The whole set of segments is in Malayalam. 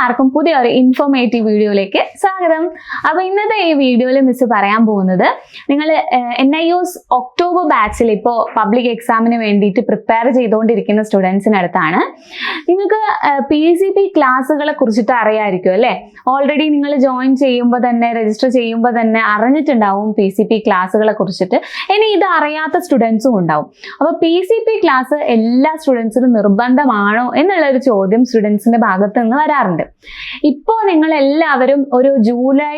എല്ലാവർക്കും പുതിയ ഒരു ഇൻഫോർമേറ്റീവ് വീഡിയോയിലേക്ക് സ്വാഗതം. അപ്പോൾ ഇന്നത്തെ ഈ വീഡിയോയിൽ മിസ് പറയാൻ പോകുന്നത് നിങ്ങൾ എൻ ഐ യുസ് ഒക്ടോബർ ബാച്ചിൽ ഇപ്പോൾ പബ്ലിക് എക്സാമിന് വേണ്ടിയിട്ട് പ്രിപ്പയർ ചെയ്തുകൊണ്ടിരിക്കുന്ന സ്റ്റുഡൻസിനടുത്താണ് നിങ്ങൾക്ക് പി സി പി ക്ലാസ്സുകളെ കുറിച്ചിട്ട് അറിയാമായിരിക്കും അല്ലേ? ഓൾറെഡി നിങ്ങൾ ജോയിൻ ചെയ്യുമ്പോൾ തന്നെ രജിസ്റ്റർ ചെയ്യുമ്പോൾ തന്നെ അറിഞ്ഞിട്ടുണ്ടാവും പി സി പി ക്ലാസ്സുകളെ കുറിച്ചിട്ട്. ഇനി ഇത് അറിയാത്ത സ്റ്റുഡൻസും ഉണ്ടാവും. അപ്പോൾ പി സി പി ക്ലാസ് എല്ലാ സ്റ്റുഡൻസിനും നിർബന്ധമാണോ എന്നുള്ളൊരു ചോദ്യം സ്റ്റുഡൻസിന്റെ ഭാഗത്ത് നിന്ന് വരാറുണ്ട്. ഇപ്പോൾ നിങ്ങൾ എല്ലാവരും ഒരു ജൂലൈ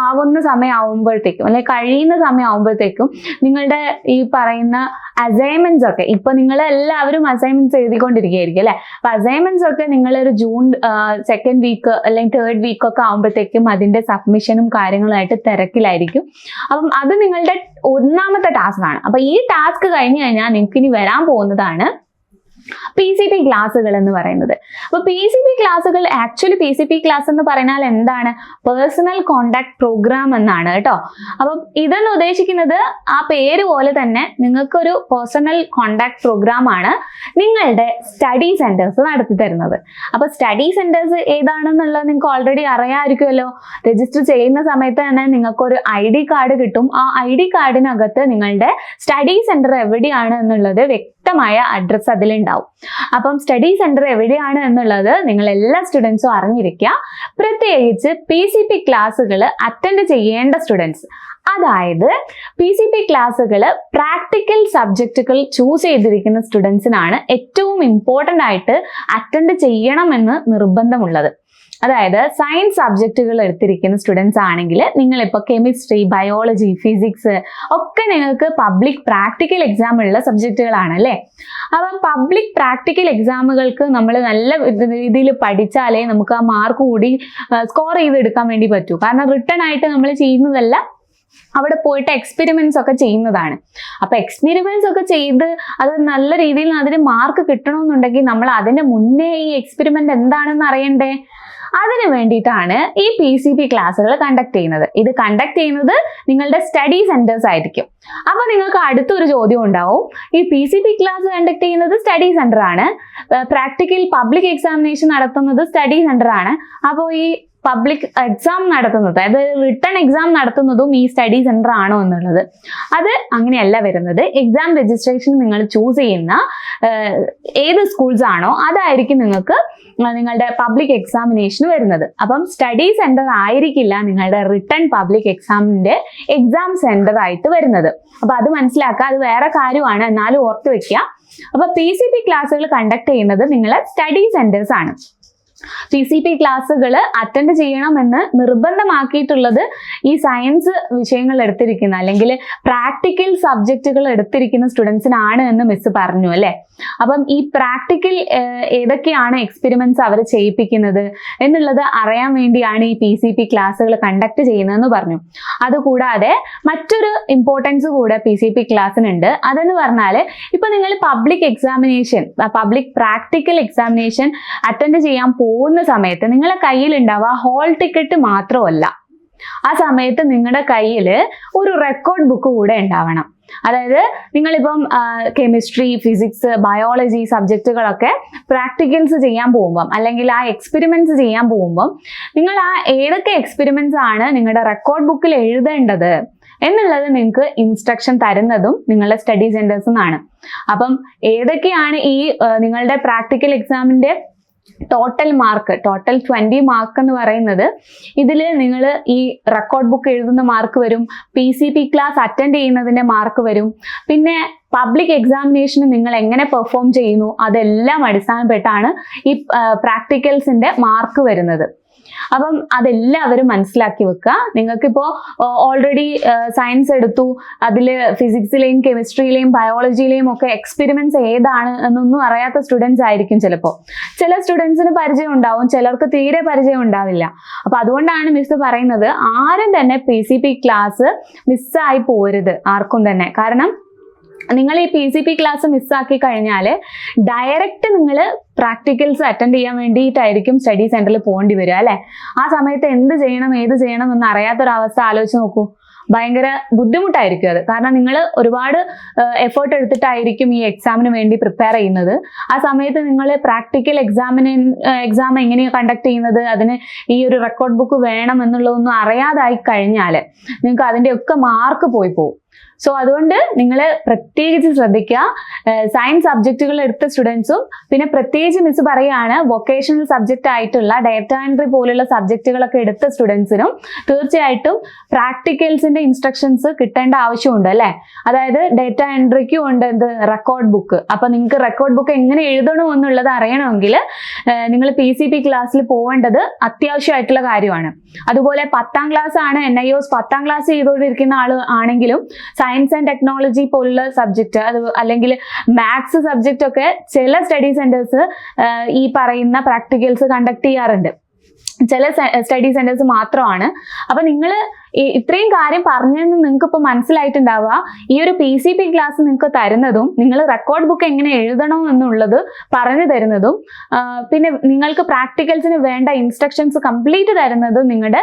ആവുന്ന സമയമാകുമ്പോഴത്തേക്കും അല്ലെങ്കിൽ കഴിയുന്ന സമയമാകുമ്പോഴത്തേക്കും നിങ്ങളുടെ ഈ പറയുന്ന അസൈൻമെന്റ്സ് ഒക്കെ ഇപ്പൊ നിങ്ങൾ എല്ലാവരും അസൈൻമെന്റ്സ് എഴുതിക്കൊണ്ടിരിക്കുകയായിരിക്കും അല്ലെ? അപ്പൊ അസൈൻമെന്റ്സ് ഒക്കെ നിങ്ങൾ ഒരു ജൂൺ സെക്കൻഡ് വീക്ക് അല്ലെങ്കിൽ തേർഡ് വീക്ക് ഒക്കെ ആകുമ്പോഴത്തേക്കും അതിന്റെ സബ്മിഷനും കാര്യങ്ങളായിട്ട് തിരക്കിലായിരിക്കും. അപ്പം അത് നിങ്ങളുടെ ഒന്നാമത്തെ ടാസ്ക് ആണ്. അപ്പൊ ഈ ടാസ്ക് കഴിഞ്ഞു കഴിഞ്ഞാൽ നിങ്ങൾക്ക് ഇനി വരാൻ പോകുന്നതാണ് പി സി പി ക്ലാസ്സുകൾ എന്ന് പറയുന്നത്. അപ്പോൾ പി സി പി ക്ലാസ്സുകൾ actually P C P class എന്ന് പറഞ്ഞാൽ എന്താണ്? പേഴ്സണൽ കോണ്ടാക്ട് പ്രോഗ്രാം എന്നാണ് കേട്ടോ. അപ്പം ഇതെന്ന് ഉദ്ദേശിക്കുന്നത് ആ പേര് പോലെ തന്നെ നിങ്ങൾക്കൊരു പേഴ്സണൽ കോണ്ടാക്ട് പ്രോഗ്രാം ആണ് നിങ്ങളുടെ സ്റ്റഡി സെന്റേഴ്സ് നടത്തി തരുന്നത്. അപ്പൊ സ്റ്റഡി സെന്റേഴ്സ് ഏതാണെന്നുള്ളത് നിങ്ങൾക്ക് ഓൾറെഡി അറിയാമായിരിക്കുമല്ലോ. രജിസ്റ്റർ ചെയ്യുന്ന സമയത്ത് തന്നെ നിങ്ങൾക്കൊരു ഐ ഡി കാർഡ് കിട്ടും. ആ ഐ ഡി കാർഡിനകത്ത് നിങ്ങളുടെ സ്റ്റഡി സെന്റർ എവിടെയാണ് എന്നുള്ളത് വ്യക്തമായ അഡ്രസ്സ് അതിലുണ്ടാവും. അപ്പം സ്റ്റഡി സെന്റർ എവിടെയാണ് എന്നുള്ളത് നിങ്ങൾ എല്ലാ സ്റ്റുഡൻസും അറിഞ്ഞിരിക്കുക. പ്രത്യേകിച്ച് പി സി പി ക്ലാസ്സുകൾ അറ്റൻഡ് ചെയ്യേണ്ട സ്റ്റുഡൻസ് അതായത് പി സി പി ക്ലാസ്സുകൾ പ്രാക്ടിക്കൽ സബ്ജക്റ്റുകൾ ചൂസ് ചെയ്തിരിക്കുന്ന സ്റ്റുഡൻസിനാണ് ഏറ്റവും ഇമ്പോർട്ടന്റ് ആയിട്ട് അറ്റൻഡ് ചെയ്യണമെന്ന് നിർബന്ധമുള്ളത്. അതായത് സയൻസ് സബ്ജക്റ്റുകൾ എടുത്തിരിക്കുന്ന സ്റ്റുഡൻസ് ആണെങ്കിൽ നിങ്ങളിപ്പോൾ കെമിസ്ട്രി ബയോളജി ഫിസിക്സ് ഒക്കെ നിങ്ങൾക്ക് പബ്ലിക് പ്രാക്ടിക്കൽ എക്സാം ഉള്ള സബ്ജക്റ്റുകളാണ് അല്ലേ? അപ്പം പബ്ലിക് പ്രാക്ടിക്കൽ എക്സാമുകൾക്ക് നമ്മൾ നല്ല രീതിയിൽ പഠിച്ചാലേ നമുക്ക് ആ മാർക്ക് കൂടി സ്കോർ ചെയ്തെടുക്കാൻ വേണ്ടി പറ്റൂ. കാരണം റിട്ടേൺ ആയിട്ട് നമ്മൾ ചെയ്യുന്നതല്ല അവിടെ പോയിട്ട് എക്സ്പെരിമെന്റ്സ് ഒക്കെ ചെയ്യുന്നതാണ്. അപ്പൊ എക്സ്പെരിമെന്റ്സ് ഒക്കെ ചെയ്ത് അത് നല്ല രീതിയിൽ അതിന് മാർക്ക് കിട്ടണമെന്നുണ്ടെങ്കിൽ നമ്മൾ അതിന്റെ മുന്നേ ഈ എക്സ്പെരിമെന്റ് എന്താണെന്ന് അറിയണ്ടേ? അതിന് വേണ്ടിയിട്ടാണ് ഈ പി സി പി ക്ലാസ്സുകൾ കണ്ടക്ട് ചെയ്യുന്നത്. ഇത് കണ്ടക്ട് ചെയ്യുന്നത് നിങ്ങളുടെ സ്റ്റഡി സെന്റേഴ്സ് ആയിരിക്കും. അപ്പോൾ നിങ്ങൾക്ക് അടുത്തൊരു ചോദ്യം ഉണ്ടാവും. ഈ P C P class conduct ചെയ്യുന്നത് സ്റ്റഡി സെന്റർ ആണ്. പ്രാക്ടിക്കൽ പബ്ലിക് എക്സാമിനേഷൻ നടത്തുന്നത് സ്റ്റഡി സെന്റർ ആണ്. അപ്പോൾ ഈ പബ്ലിക് എക്സാം നടത്തുന്നത്. അതായത് റിട്ടേൺ എക്സാം നടത്തുന്നതും ഈ സ്റ്റഡി സെന്റർ ആണോ എന്നുള്ളത്. അത് അങ്ങനെയല്ല വരുന്നത്. എക്സാം രജിസ്ട്രേഷൻ നിങ്ങൾ ചൂസ് ചെയ്യുന്ന ഏത് സ്കൂൾസ് ആണോ അതായിരിക്കും നിങ്ങൾക്ക് നിങ്ങളുടെ പബ്ലിക് എക്സാമിനേഷൻ വരുന്നത്. അപ്പം സ്റ്റഡി സെന്റർ ആയിരിക്കില്ല നിങ്ങളുടെ റിട്ടേൺ പബ്ലിക് എക്സാമിന്റെ എക്സാം സെന്റർ ആയിട്ട് വരുന്നത്. അപ്പൊ അത് മനസ്സിലാക്കുക. അത് വേറെ കാര്യമാണ്. എന്നാലും ഓർത്ത് വെക്കുക. അപ്പൊ പി സി പി ക്ലാസ്സുകൾ കണ്ടക്ട് ചെയ്യുന്നത് നിങ്ങളെ സ്റ്റഡി സെന്റേഴ്സ് ആണ്. പി സി പി ക്ലാസ്സുകൾ അറ്റൻഡ് ചെയ്യണമെന്ന് നിർബന്ധമാക്കിയിട്ടുള്ളത് ഈ സയൻസ് വിഷയങ്ങൾ എടുത്തിരിക്കുന്ന അല്ലെങ്കിൽ പ്രാക്ടിക്കൽ സബ്ജക്റ്റുകൾ എടുത്തിരിക്കുന്ന സ്റ്റുഡൻസിനാണ് എന്ന് മിസ് പറഞ്ഞു അല്ലേ? അപ്പം ഈ പ്രാക്ടിക്കൽ ഏതൊക്കെയാണ് എക്സ്പെരിമെന്റ്സ് അവർ ചെയ്യിപ്പിക്കുന്നത് എന്നുള്ളത് അറിയാൻ വേണ്ടിയാണ് ഈ പി സി പി ക്ലാസ്സുകൾ കണ്ടക്ട് ചെയ്യുന്നതെന്ന് പറഞ്ഞു. അതുകൂടാതെ മറ്റൊരു ഇമ്പോർട്ടൻസ് കൂടെ പി സി പി ക്ലാസ്സിനുണ്ട് അതെന്ന് പറഞ്ഞാൽ ഇപ്പൊ നിങ്ങൾ public examination public practical examination attend ചെയ്യാൻ പോകുന്ന സമയത്ത് നിങ്ങളെ കയ്യിൽ ഉണ്ടാവുക ഹോൾ ടിക്കറ്റ് മാത്രമല്ല. ആ സമയത്ത് നിങ്ങളുടെ കയ്യിൽ ഒരു റെക്കോർഡ് ബുക്ക് കൂടെ ഉണ്ടാവണം. അതായത് നിങ്ങളിപ്പം കെമിസ്ട്രി ഫിസിക്സ് ബയോളജി സബ്ജക്റ്റുകളൊക്കെ പ്രാക്ടിക്കൽസ് ചെയ്യാൻ പോകുമ്പം അല്ലെങ്കിൽ ആ എക്സ്പെരിമെന്റ്സ് ചെയ്യാൻ പോകുമ്പം നിങ്ങൾ ആ ഏതൊക്കെ എക്സ്പെരിമെന്റ്സ് ആണ് നിങ്ങളുടെ റെക്കോർഡ് ബുക്കിൽ എഴുതേണ്ടത് എന്നുള്ളത് നിങ്ങൾക്ക് ഇൻസ്ട്രക്ഷൻ തരുന്നതും നിങ്ങളുടെ സ്റ്റഡി സെന്റേഴ്സ് നിന്നാണ് അപ്പം ഏതൊക്കെയാണ് ഈ നിങ്ങളുടെ പ്രാക്ടിക്കൽ എക്സാമിന്റെ total mark total twenty mark എന്ന് പറയുന്നത് ഇതിൽ നിങ്ങൾ ഈ റെക്കോർഡ് ബുക്ക് എഴുതുന്ന മാർക്ക് വരും P C P class attend ചെയ്യുന്നതിന്റെ മാർക്ക് വരും. പിന്നെ പബ്ലിക് എക്സാമിനേഷന് നിങ്ങൾ എങ്ങനെ പെർഫോം ചെയ്യുന്നു അതെല്ലാം അടിസ്ഥാനപ്പെട്ടാണ് ഈ പ്രാക്ടിക്കൽസിന്റെ മാർക്ക് വരുന്നത്. അപ്പം അതെല്ലാവരും മനസ്സിലാക്കി വെക്കുക. നിങ്ങൾക്കിപ്പോൾ ഓൾറെഡി സയൻസ് എടുത്തു. അതിൽ ഫിസിക്സിലെയും കെമിസ്ട്രിയിലെയും ബയോളജിയിലെയും ഒക്കെ എക്സ്പെരിമെന്റ്സ് ഏതാണ് എന്നൊന്നും അറിയാത്ത സ്റ്റുഡൻസ് ആയിരിക്കും ചിലപ്പോൾ ചില സ്റ്റുഡൻസിന് പരിചയം ഉണ്ടാവും ചിലർക്ക് തീരെ പരിചയം ഉണ്ടാവില്ല. അപ്പൊ അതുകൊണ്ടാണ് മിസ് പറയുന്നത് ആരും തന്നെ പി സി പി ക്ലാസ് മിസ്സായി പോരുത് ആർക്കും തന്നെ. കാരണം നിങ്ങൾ ഈ പി സി പി ക്ലാസ് മിസ്സാക്കി കഴിഞ്ഞാൽ ഡയറക്റ്റ് നിങ്ങൾ പ്രാക്ടിക്കൽസ് അറ്റൻഡ് ചെയ്യാൻ വേണ്ടിയിട്ടായിരിക്കും സ്റ്റഡി സെന്ററിൽ പോകേണ്ടി വരിക അല്ലേ? ആ സമയത്ത് എന്ത് ചെയ്യണം ഏത് ചെയ്യണം എന്ന് അറിയാത്തൊരവസ്ഥ ആലോചിച്ച് നോക്കൂ. ഭയങ്കര ബുദ്ധിമുട്ടായിരിക്കും അത്. കാരണം നിങ്ങൾ ഒരുപാട് എഫേർട്ട് എടുത്തിട്ടായിരിക്കും ഈ എക്സാമിന് വേണ്ടി പ്രിപ്പയർ ചെയ്യുന്നത്. ആ സമയത്ത് നിങ്ങൾ പ്രാക്ടിക്കൽ എക്സാമിന് എക്സാം എങ്ങനെയാണ് കണ്ടക്ട് ചെയ്യുന്നത് അതിന് ഈ ഒരു റെക്കോർഡ് ബുക്ക് വേണം എന്നുള്ളതൊന്നും അറിയാതായി കഴിഞ്ഞാൽ നിങ്ങൾക്ക് അതിന്റെ ഒക്കെ മാർക്ക് പോയി പോകും സോ അതുകൊണ്ട് നിങ്ങൾ പ്രത്യേകിച്ച് ശ്രദ്ധിക്കുക. സയൻസ് സബ്ജക്റ്റുകൾ എടുത്ത സ്റ്റുഡൻസും പിന്നെ പ്രത്യേകിച്ച് മിസ് പറയുകയാണ് വൊക്കേഷണൽ സബ്ജക്റ്റ് ആയിട്ടുള്ള ഡേറ്റ എൻട്രി പോലുള്ള സബ്ജക്റ്റുകളൊക്കെ എടുത്ത സ്റ്റുഡൻസിനും തീർച്ചയായിട്ടും പ്രാക്ടിക്കൽസിന്റെ ഇൻസ്ട്രക്ഷൻസ് കിട്ടേണ്ട ആവശ്യമുണ്ട് അല്ലേ? അതായത് ഡേറ്റ എൻട്രിക്കും ഉണ്ട് എന്ത്? റെക്കോർഡ് ബുക്ക് അപ്പൊ നിങ്ങൾക്ക് റെക്കോർഡ് ബുക്ക് എങ്ങനെ എഴുതണം എന്നുള്ളത് അറിയണമെങ്കിൽ നിങ്ങൾ പി സി പി ക്ലാസ്സിൽ പോവേണ്ടത് അത്യാവശ്യമായിട്ടുള്ള കാര്യമാണ്. അതുപോലെ പത്താം ക്ലാസ് ആണ് എൻ ഐ ഒസ് പത്താം ക്ലാസ് ചെയ്തുകൊണ്ടിരിക്കുന്ന ആൾ ആണെങ്കിലും സയൻസ് ആൻഡ് ടെക്നോളജി പോലുള്ള സബ്ജക്റ്റ് അത് അല്ലെങ്കിൽ മാത്സ് സബ്ജക്റ്റ് ഒക്കെ ചില സ്റ്റഡി സെന്റേഴ്സ് ഈ പറയുന്ന പ്രാക്ടിക്കൽസ് കണ്ടക്ട് ചെയ്യാറുണ്ട്. ചില സ്റ്റഡി സെന്റേഴ്സ് മാത്രമാണ്. അപ്പൊ നിങ്ങൾ ഇത്രയും കാര്യം പറഞ്ഞതെന്ന് നിങ്ങൾക്ക് ഇപ്പോൾ മനസ്സിലായിട്ടുണ്ടാവുക. ഈ ഒരു പി സി പി ക്ലാസ് നിങ്ങൾക്ക് തരുന്നതും നിങ്ങൾ റെക്കോർഡ് ബുക്ക് എങ്ങനെ എഴുതണം എന്നുള്ളത് പറഞ്ഞു തരുന്നതും പിന്നെ നിങ്ങൾക്ക് പ്രാക്ടിക്കൽസിന് വേണ്ട ഇൻസ്ട്രക്ഷൻസ് കംപ്ലീറ്റ് തരുന്നതും നിങ്ങളുടെ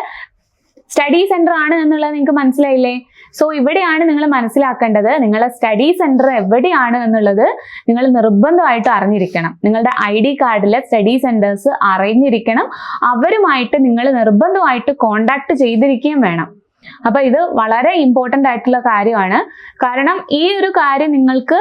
സ്റ്റഡി സെന്റർ ആണ് എന്നുള്ളത് നിങ്ങൾക്ക് മനസ്സിലായില്ലേ? സോ ഇവിടെയാണ് നിങ്ങൾ മനസ്സിലാക്കേണ്ടത്. നിങ്ങളുടെ സ്റ്റഡി സെന്റർ എവിടെയാണ് എന്നുള്ളത് നിങ്ങൾ നിർബന്ധമായിട്ട് അറിഞ്ഞിരിക്കണം. നിങ്ങളുടെ ഐ ഡി കാർഡിലെ സ്റ്റഡി സെന്റേഴ്സ് അറിഞ്ഞിരിക്കണം. അവരുമായിട്ട് നിങ്ങൾ നിർബന്ധമായിട്ട് കോണ്ടാക്ട് ചെയ്തിരിക്കുകയും വേണം. അപ്പൊ ഇത് വളരെ ഇമ്പോർട്ടന്റ് ആയിട്ടുള്ള കാര്യമാണ്. കാരണം ഈ ഒരു കാര്യം നിങ്ങൾക്ക്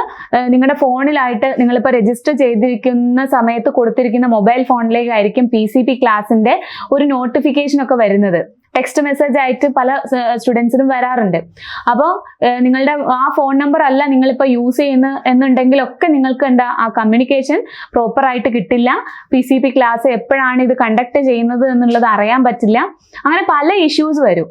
നിങ്ങളുടെ ഫോണിലായിട്ട് നിങ്ങളിപ്പോൾ രജിസ്റ്റർ ചെയ്തിരിക്കുന്ന സമയത്ത് കൊടുത്തിരിക്കുന്ന മൊബൈൽ ഫോണിലേക്കായിരിക്കും പി സി പി ക്ലാസിന്റെ ഒരു നോട്ടിഫിക്കേഷൻ ഒക്കെ വരുന്നത്. ടെക്സ്റ്റ് മെസ്സേജ് ആയിട്ട് പല സ്റ്റുഡൻസിനും വരാറുണ്ട്. അപ്പോൾ നിങ്ങളുടെ ആ ഫോൺ നമ്പർ അല്ല നിങ്ങളിപ്പോൾ യൂസ് ചെയ്യുന്ന എന്നുണ്ടെങ്കിലൊക്കെ നിങ്ങൾക്ക് എന്താ ആ കമ്മ്യൂണിക്കേഷൻ പ്രോപ്പർ ആയിട്ട് കിട്ടില്ല. പി സി പി ക്ലാസ് എപ്പോഴാണ് ഇത് കണ്ടക്ട് ചെയ്യുന്നത് എന്നുള്ളത് അറിയാൻ പറ്റില്ല. അങ്ങനെ പല ഇഷ്യൂസ് വരും.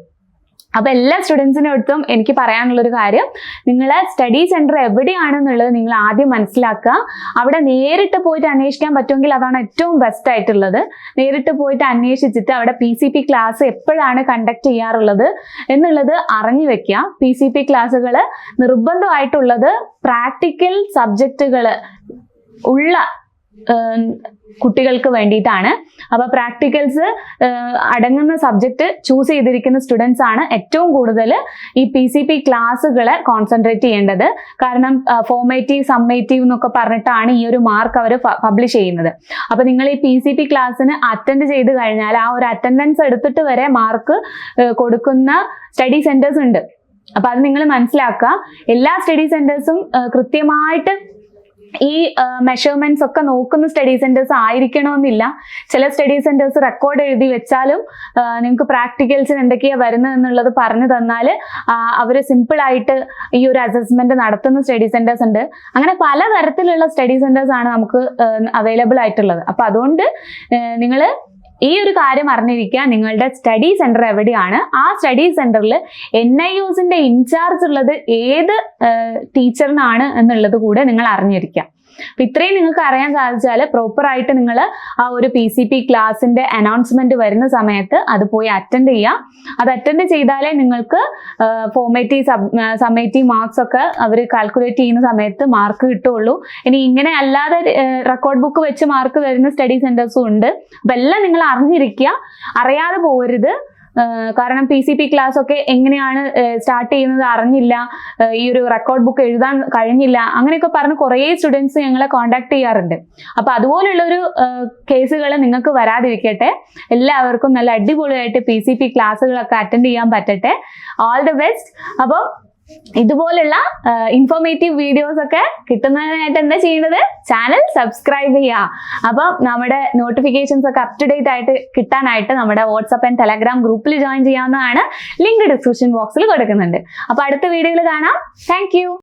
അപ്പൊ എല്ലാ സ്റ്റുഡൻസിനും അടുത്തും എനിക്ക് പറയാനുള്ളൊരു കാര്യം നിങ്ങൾ സ്റ്റഡി സെന്റർ എവിടെയാണെന്നുള്ളത് നിങ്ങൾ ആദ്യം മനസ്സിലാക്കുക. അവിടെ നേരിട്ട് പോയിട്ട് അന്വേഷിക്കാൻ പറ്റുമെങ്കിൽ അതാണ് ഏറ്റവും ബെസ്റ്റ് ആയിട്ടുള്ളത്. നേരിട്ട് പോയിട്ട് അന്വേഷിച്ചിട്ട് അവിടെ പി സി പി ക്ലാസ് എപ്പോഴാണ് കണ്ടക്ട് ചെയ്യാറുള്ളത് എന്നുള്ളത് അറിഞ്ഞു വെക്കുക. പി സി പി ക്ലാസ്സുകൾ നിർബന്ധമായിട്ടുള്ളത് പ്രാക്ടിക്കൽ സബ്ജക്റ്റുകൾ ഉള്ള കുട്ടികൾക്ക് വേണ്ടിയിട്ടാണ്. അപ്പൊ പ്രാക്ടിക്കൽസ് അടങ്ങുന്ന സബ്ജക്ട് ചൂസ് ചെയ്തിരിക്കുന്ന സ്റ്റുഡൻസ് ആണ് ഏറ്റവും കൂടുതൽ ഈ പി സി പി ക്ലാസ്സുകളെ കോൺസെൻട്രേറ്റ് ചെയ്യേണ്ടത്. കാരണം ഫോമേറ്റീവ് സമ്മേറ്റീവ് എന്നൊക്കെ പറഞ്ഞിട്ടാണ് ഈ ഒരു മാർക്ക് അവർ പബ്ലിഷ് ചെയ്യുന്നത്. അപ്പൊ നിങ്ങൾ ഈ പി സി പി ക്ലാസ്സിന് അറ്റൻഡ് ചെയ്ത് കഴിഞ്ഞാൽ ആ ഒരു അറ്റൻഡൻസ് എടുത്തിട്ട് വരെ മാർക്ക് കൊടുക്കുന്ന സ്റ്റഡി സെന്റേഴ്സ് ഉണ്ട്. അപ്പൊ അത് നിങ്ങൾ മനസ്സിലാക്കുക. എല്ലാ സ്റ്റഡി സെന്റേഴ്സും കൃത്യമായിട്ട് ഈ മെഷർമെന്റ്സ് ഒക്കെ നോക്കുന്ന സ്റ്റഡി സെന്റേഴ്സ് ആയിരിക്കണമെന്നില്ല. ചില സ്റ്റഡി സെന്റേഴ്സ് റെക്കോർഡ് എഴുതി വെച്ചാലും നിങ്ങൾക്ക് പ്രാക്ടിക്കൽസിന് എന്തൊക്കെയാണ് വരുന്നത് എന്നുള്ളത് പറഞ്ഞു തന്നാൽ അവർ സിമ്പിൾ ആയിട്ട് ഈ ഒരു അസസ്മെന്റ് നടത്തുന്ന സ്റ്റഡി സെന്റേഴ്സ് ഉണ്ട്. അങ്ങനെ പല തരത്തിലുള്ള സ്റ്റഡി സെന്റേഴ്സ് ആണ് നമുക്ക് അവൈലബിൾ ആയിട്ടുള്ളത്. അപ്പൊ അതുകൊണ്ട് നിങ്ങൾ ഈ ഒരു കാര്യം അറിഞ്ഞിരിക്കുക നിങ്ങളുടെ സ്റ്റഡി സെന്റർ എവിടെയാണ്? ആ സ്റ്റഡി സെന്ററിൽ എൻ ഐ യുസിന്റെ ഇൻചാർജ് ഉള്ളത് ഏത് ടീച്ചറിനാണ് എന്നുള്ളത് കൂടെ നിങ്ങൾ അറിഞ്ഞിരിക്കുക അപ്പൊ ഇത്രയും നിങ്ങൾക്ക് അറിയാൻ സാധിച്ചാൽ പ്രോപ്പർ ആയിട്ട് നിങ്ങൾ ആ ഒരു പി സി പി ക്ലാസിന്റെ അനൗൺസ്മെന്റ് വരുന്ന സമയത്ത് അത് പോയി അറ്റൻഡ് ചെയ്യുക അത് അറ്റൻഡ് ചെയ്താലേ നിങ്ങൾക്ക് ഫോർമേറ്റീവ് സബ് സമേറ്റീവ് മാർക്സ് ഒക്കെ അവർ കാൽക്കുലേറ്റ് ചെയ്യുന്ന സമയത്ത് മാർക്ക് കിട്ടുള്ളൂ. ഇനി ഇങ്ങനെ അല്ലാതെ റെക്കോർഡ് ബുക്ക് വെച്ച് മാർക്ക് തരുന്ന സ്റ്റഡി സെന്റേഴ്സും ഉണ്ട്. അപ്പൊ എല്ലാം നിങ്ങൾ അറിഞ്ഞിരിക്കുക. അറിയാതെ പോകരുത് ഏഹ് കാരണം പി സി പി ക്ലാസ് ഒക്കെ എങ്ങനെയാണ് സ്റ്റാർട്ട് ചെയ്യുന്നത് അറിഞ്ഞില്ല. ഈ ഒരു റെക്കോർഡ് ബുക്ക് എഴുതാൻ കഴിഞ്ഞില്ല. അങ്ങനെയൊക്കെ പറഞ്ഞ് കുറേ സ്റ്റുഡൻസ് ഞങ്ങളെ കോൺടാക്ട് ചെയ്യാറുണ്ട്. അപ്പൊ അതുപോലുള്ളൊരു കേസുകൾ നിങ്ങൾക്ക് വരാതിരിക്കട്ടെ. എല്ലാവർക്കും നല്ല അടിപൊളിയായിട്ട് പി സി പി ക്ലാസ്സുകളൊക്കെ അറ്റൻഡ് ചെയ്യാൻ പറ്റട്ടെ. ഓൾ ദി ബെസ്റ്റ് അപ്പം ഇതുപോലുള്ള ഇൻഫോർമേറ്റീവ് വീഡിയോസ് ഒക്കെ കിട്ടുന്നതിനായിട്ട് എന്താ ചെയ്യേണ്ടത് ചാനൽ സബ്സ്ക്രൈബ് ചെയ്യുക അപ്പം നമ്മുടെ നോട്ടിഫിക്കേഷൻസ് ഒക്കെ അപ് ടു ഡേറ്റ് ആയിട്ട് കിട്ടാനായിട്ട് നമ്മുടെ വാട്സപ്പ് ആൻഡ് ടെലഗ്രാം ഗ്രൂപ്പിൽ ജോയിൻ ചെയ്യാവുന്നതാണ്. ലിങ്ക് ഡിസ്ക്രിപ്ഷൻ ബോക്സിൽ കൊടുക്കുന്നുണ്ട്. അപ്പൊ അടുത്ത വീഡിയോയിൽ കാണാം. താങ്ക്